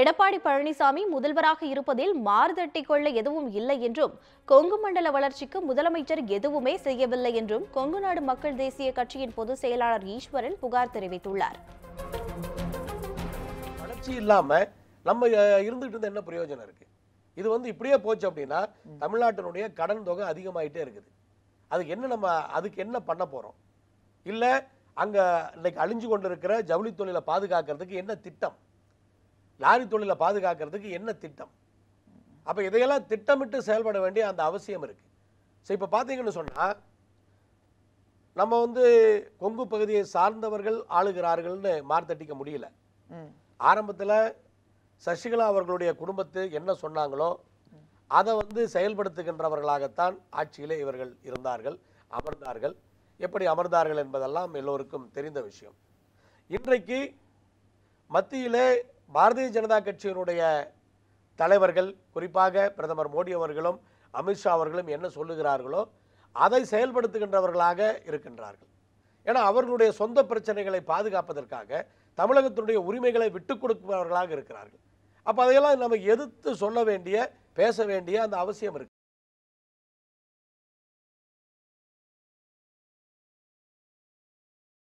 எடப்பாடி பழனிசாமி முதல்வராக இருப்பதில் மாறுதட்டிக் கொள்ள எதுவும் இல்லை என்றும் கொங்கு மண்டல வளர்ச்சிக்கு முதலமைச்சர் எதுவுமே செய்யவில்லை என்றும் கொங்கு நாடு மக்கள் தேசிய கட்சியின் பொதுச் செயலாளர் ஈஸ்வரன் புகார் தெரிவித்துள்ளார். வளர்ச்சி இல்லாம நம்ம இருந்துகிட்டு இருந்த என்ன பிரயோஜனம் இருக்கு? இது வந்து இப்படியே போச்சு அப்படின்னா தமிழ்நாட்டினுடைய கடன் தொகை அதிகமாயிட்டே இருக்குது. அதுக்கு என்ன நம்ம அதுக்கு என்ன பண்ண போறோம்? இல்ல அங்க இன்னைக்கு அழிஞ்சு கொண்டிருக்கிற ஜவுளி தொழிலை பாதுகாக்கிறதுக்கு என்ன திட்டம்? லாரி தொழிலை பாதுகாக்கிறதுக்கு என்ன திட்டம்? அப்ப இதையெல்லாம் திட்டமிட்டு செயல்பட வேண்டிய அந்த அவசியம் இருக்கு. சரி இப்ப பாத்தீங்கன்னு சொன்னா நம்ம வந்து கொங்கு பகுதியை சார்ந்தவர்கள் ஆளுகிறார்கள்னு மார்த்தட்டிக்க முடியல. ஆரம்பத்தில் சசிகலா அவர்களுடைய குடும்பத்து என்ன சொன்னாங்களோ அதை வந்து செயல்படுத்துகின்றவர்களாகத்தான் ஆட்சியிலே இவர்கள் இருந்தார்கள் அமர்ந்தார்கள். எப்படி அமர்ந்தார்கள் என்பதெல்லாம் எல்லோருக்கும் தெரிந்த விஷயம். இன்றைக்கு மத்தியிலே பாரதிய ஜனதா கட்சியினுடைய தலைவர்கள் குறிப்பாக பிரதமர் மோடி அவர்களும் அமித்ஷா அவர்களும் என்ன சொல்லுகிறார்களோ அதை செயல்படுத்துகின்றவர்களாக இருக்கின்றார்கள். ஏன்னா அவர்களுடைய சொந்த பிரச்சனைகளை பாதுகாப்பதற்காக தமிழகத்தினுடைய உரிமைகளை விட்டுக் கொடுப்பவர்களாக இருக்கிறார்கள். அப்போ அதையெல்லாம் நம்ம எதிர்த்து சொல்ல வேண்டிய பேச வேண்டிய அந்த அவசியம் இருக்கு.